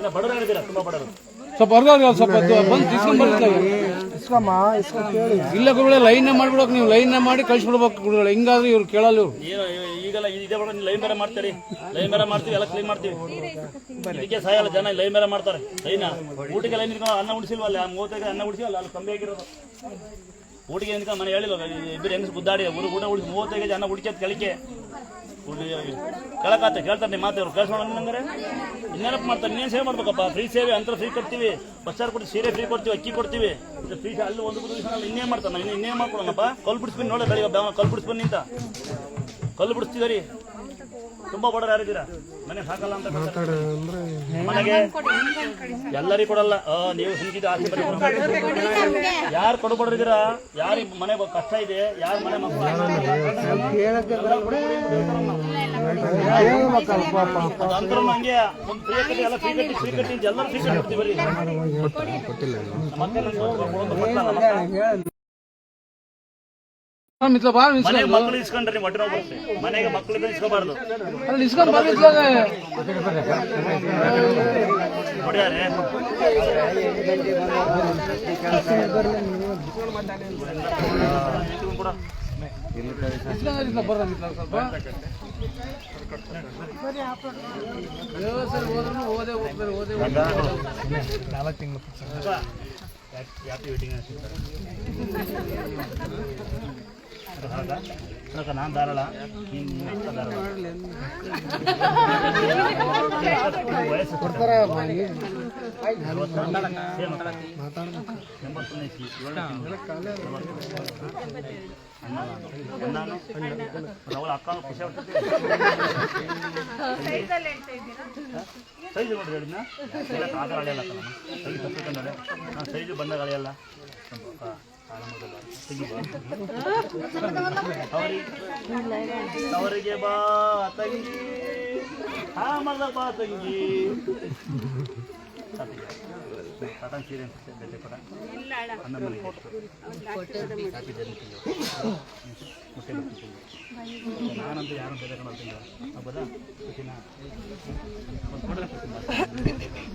ಸ್ವಲ್ಪ ಸ್ವಲ್ಪ ಬಂದು ಇಸ್ಕೊಂಡ್ ಬರ್ತಾರೆ? ಇಲ್ಲ ಗುರುಗಳೇ ಲೈನ್ ಮಾಡ್ಬಿಡಕ್ ನೀವು ಲೈನ್ ಮಾಡಿ ಕಳ್ಸಿಬಿಡ್ಬೇಕು ಗುರುಗಳು. ಹಿಂಗಾದ್ರೆ ಇವ್ರು ಕೇಳಲ್ಲ ಇವ್ರು. ಈಗೆಲ್ಲ ಇದೇ ಬಡ ಲೈನ್ ಬೇರೆ ಮಾಡ್ತೀರಿ. ಲೈನ್ ಬೇರೆ ಮಾಡ್ತೀವಿ ಎಲ್ಲ ಕ್ಲೀನ್ ಮಾಡ್ತೀವಿ. ಇದಕ್ಕೆ ಸಾಯಲ್ಲ ಜನ ಲೈನ್ ಬೇರೆ ಮಾಡ್ತಾರೆ. ಲೈನ ಊಟಕ್ಕೆ ಲೈನ್ ಅನ್ನ ಉಡಿಸಿಲ್ವಲ್ಲ ಮೂವತ್ತೈದು ಅನ್ನ ಉಡಿಸಿವಲ್ಲ ಅಲ್ಲಿ? ಕಮ್ಮಿ ಆಗಿರೋದು. ಊಟಿಗೆ ಅಂತ ಮನೆ ಹೇಳಿಲ್ಲ ಇಬ್ಬರು ಹೆಂಗಸ್ ಗುದ್ದಾಡಿ ಊರು ಊಟ ಉಳಿಸಿ ಮೂವತ್ತೈದು ಅನ್ನ ಉಡಿಕೆ ಕೆಳಕ್ಕೆ ಕೇಳಕಾತ ಕೇಳ್ತಾರೆ ನಿಮ್ಮ ಮಾತು ಕೇಳಿಸೋಣ ಅಂದ್ರೆ ಇನ್ನೇನಪ್ಪ ಮಾಡ್ತಾರೆ? ಇನ್ನೇನು ಸೇವೆ ಮಾಡ್ಬೇಕಪ್ಪ? ಫ್ರೀ ಸೇವೆ ಅಂತ ಫ್ರೀ ಕೊಡ್ತೀವಿ. ಬಸ್ಸಾರು ಕೊಟ್ಟು ಸೀರೆ ಫ್ರೀ ಕೊಡ್ತೀವಿ, ಅಕ್ಕಿ ಕೊಡ್ತೀವಿ. ಫ್ರೀ ಅಲ್ಲಿ ಒಂದು ಇನ್ನೇನು ಮಾಡ್ತಾನೆ ನಾವು ಇನ್ನೇನು ಮಾಡ್ಕೊಡೋಣಪ್ಪ ಕಲ್ಲು ಬಿಡಿಸ್ಬಿಟ್ಟು ನೋಡಿ ಬೆಳಿಗ್ಗೆ ಬಿಡಿಸ್ಬನ್ನಿ ನಿಂತ. ಕಲ್ಲು ಬಿಡಿಸ್ತಿದ್ದೀರಿ. ತುಂಬಾ ಬಡರ ಯಾರಿದ್ದೀರಾ? ಮನೆ ಸಾಕಲ್ಲ ಅಂತ. ಮನೆಗೆ ಎಲ್ಲರಿಗೂ ಕೊಡಲ್ಲ. ನೀವು ಹಿಂಗಿದ ಯಾರು ಕೊಡಬಡ್ರಿದ್ದೀರಾ ಯಾರಿಗೆ ಮನೆ ಬ- ಕಷ್ಟ ಇದೆ? ಯಾರ ಮನೆ ಮಕ್ಕಳು ಅಂತರ ಒಂದು ಫ್ರೀ ಕಟ್ಟಿ ಎಲ್ಲ ಫ್ರೀ ಕಟ್ಟಿ ಫ್ರೀ ಕಟ್ಟಿ ಎಲ್ಲರೂ ಫ್ರೀ ಕಟ್ಟಿ ಮತ್ತೆ ನಂಗೆ ಮಿತ್ಲ ಬಾಳ ಮನೆಗೆ ಮಕ್ಕಳು ಇಸ್ಕೊಂಡ್ರೆ ನೀವು ಹೊಟ್ಟೆ ನೋವು ಬರುತ್ತೆ. ಮನೆಗೆ ಮಕ್ಕಳಿದ್ರೆ ಇಸ್ಕೋಬಾರ್ದು. ಅಲ್ಲಿ ಇಸ್ಕೊಂಡ್ ಬಾ ಮಿತ್ಲಾಗೆ ಇಸ್ಕೊಂಡ್ ಬರ್ರ ಸ್ವಲ್ಪ. ಸರಿ ಹೋದ್ರು ಓದೇ ಹೋಗ್ತಾರೆ ಓದೇ ಯಾಕೆ ವೇಟಿಂಗ್ ನಾನು ಧಾರಾಳ. ವಯಸ್ಸು ಅವಳ ಅಕ್ಕ ಖುಷಿ ಆಗ್ತದೆ ಸೈಜ್ ನೋಡ್ರಿ ಹೇಳಿದ್ನ ಅಳೆಯಲ್ಲ ಸೈಜ್ ಬಂದಾಗ ಅಳೆಯಲ್ಲ. ಸ್ವಲ್ಪ ಆರಾಮಾಗಲ್ಲ. ತೆಗಿ ಬಾ. ಅವರಿಗೆ ಅವರಿಗೆ ಬಾ, ತಂಗಿ ಆಮಲ್ಲ ಬಾ, ತಂಗಿ ಕಾಟನ್ ಸೀರೆ ಅನ್ಸುತ್ತೆ ಬೇಟೆ ಪಟ ಅನ್ನ ಮನೆಗೆ ಕಾಫಿ ಜನ ತಿಂಗಳು. ಮೊಟ್ಟೆ ಮುಟ್ಟಿ ತಿಂಗಳು. ನಾನಂತೂ ಯಾರು ಬೇರೆ ಕಣ ಹಬ್ಬದ ಖುಷಿನ ಒಂದು ಕೊಡಲ್ಲ ಖುಷಿ ಅನ್ನ ತೆಗಿಯಾಗ ನಾವು ಯಾರಂಗಾರ